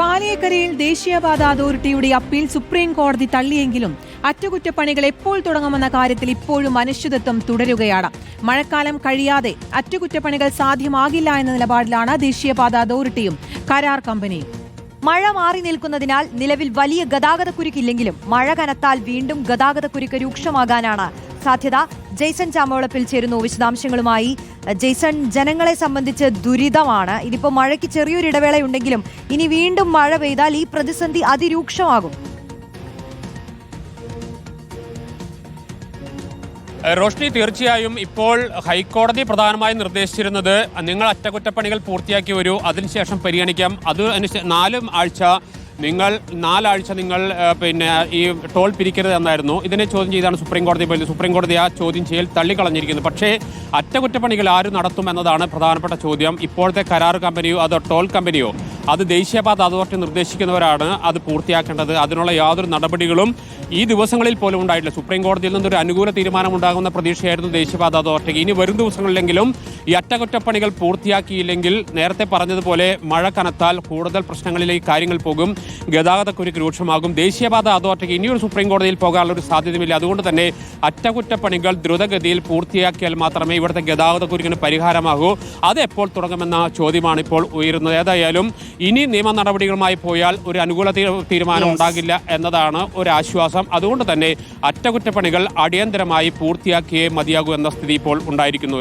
പാലിയേക്കരയിൽ ദേശീയപാത അതോറിറ്റിയുടെ appeal supreme കോടതി തള്ളിയെങ്കിലും അറ്റകുറ്റപ്പണികൾ എപ്പോൾ തുടങ്ങുമെന്ന കാര്യത്തിൽ ഇപ്പോഴും അനിശ്ചിതത്വം തുടരുകയാണ്. മഴക്കാലം കഴിയാതെ അറ്റകുറ്റപ്പണികൾ സാധ്യമാകില്ല എന്ന നിലപാടിലാണ് ദേശീയപാത അതോറിറ്റിയും കരാർ കമ്പനിയും. മഴ മാറി നിൽക്കുന്നതിനാൽ നിലവിൽ വലിയ ഗതാഗതക്കുരുക്കില്ലെങ്കിലും മഴ കനത്താൽ വീണ്ടും ഗതാഗതക്കുരുക്ക് രൂക്ഷമാകാനാണ് സാധ്യത. ജെയ്സൺ ചാമോളപ്പിൽ ചേരുന്നു വിശദാംശങ്ങളുമായി. ജെയ്സൺ ജനങ്ങളെ സംബന്ധിച്ച് ദുരിതമാണ്. ഇതിപ്പോ മഴയ്ക്ക് ചെറിയൊരു ഇടവേളയുണ്ടെങ്കിലും ഇനി വീണ്ടും മഴ പെയ്താൽ ഈ പ്രതിസന്ധി അതിരൂക്ഷമാകും. റോഷ്നി തീർച്ചയായും ഇപ്പോൾ ഹൈക്കോടതി പ്രധാനമായും നിർദ്ദേശിച്ചിരുന്നത് നിങ്ങൾ അറ്റകുറ്റപ്പണികൾ പൂർത്തിയാക്കി വരൂ അതിനുശേഷം പരിഗണിക്കാം. അത് നാലും ആഴ്ച നിങ്ങൾ നാലാഴ്ച നിങ്ങൾ പിന്നെ ഈ ടോൾ പിരിക്കരുത് എന്നായിരുന്നു. ഇതിനെ ചോദ്യം ചെയ്താണ് സുപ്രീം കോടതി. പോയത് സുപ്രീം കോടതി ആ ചോദ്യം ചെയ്യൽ തള്ളിക്കളഞ്ഞിരിക്കുന്നു. പക്ഷേ അറ്റകുറ്റപ്പണികൾ ആര് നടത്തും എന്നതാണ് പ്രധാനപ്പെട്ട ചോദ്യം. ഇപ്പോഴത്തെ കരാർ കമ്പനിയോ അതോ ടോൾ കമ്പനിയോ അത് ദേശീയപാത അതോറിറ്റി നിർദ്ദേശിക്കുന്നവരാണ് അത് പൂർത്തിയാക്കേണ്ടത്. അതിനുള്ള യാതൊരു നടപടികളും ഈ ദിവസങ്ങളിൽ പോലും ഉണ്ടായിട്ടില്ല. സുപ്രീം കോടതിയിൽ നിന്നൊരു അനുകൂല തീരുമാനം ഉണ്ടാകുന്ന പ്രതീക്ഷയായിരുന്നു ദേശീയപാത അതോറിറ്റിക്ക്. ഇനി വരും ദിവസങ്ങളിലെങ്കിലും ഈ അറ്റകുറ്റപ്പണികൾ പൂർത്തിയാക്കിയില്ലെങ്കിൽ നേരത്തെ പറഞ്ഞതുപോലെ മഴ കനത്താൽ കൂടുതൽ പ്രശ്നങ്ങളിലേക്ക് കാര്യങ്ങൾ പോകും. ഗതാഗതക്കുരുക്ക് രൂക്ഷമാകും. ദേശീയപാത അതോറിറ്റിക്ക് ഇനിയൊരു സുപ്രീം കോടതിയിൽ പോകാനുള്ള ഒരു സാധ്യതയുമില്ല. അതുകൊണ്ട് തന്നെ അറ്റകുറ്റപ്പണികൾ ദ്രുതഗതിയിൽ പൂർത്തിയാക്കിയാൽ മാത്രമേ ഇവിടുത്തെ ഗതാഗതക്കുരുക്കിന് പരിഹാരമാകൂ. അത് എപ്പോൾ തുടങ്ങുമെന്ന ചോദ്യമാണ് ഇപ്പോൾ ഉയരുന്നത്. ഏതായാലും ഇനി നിയമ നടപടികളുമായി പോയാൽ ഒരു അനുകൂല തീരുമാനം ഉണ്ടാകില്ല എന്നതാണ് ഒരു ആശ്വാസം അതുകൊണ്ട് തന്നെ അറ്റകുറ്റപ്പണികൾ അടിയന്തരമായി പൂർത്തിയാക്കിയേ മതിയാകൂ എന്ന സ്ഥിതി ഇപ്പോൾ ഉണ്ടായിരിക്കുന്നു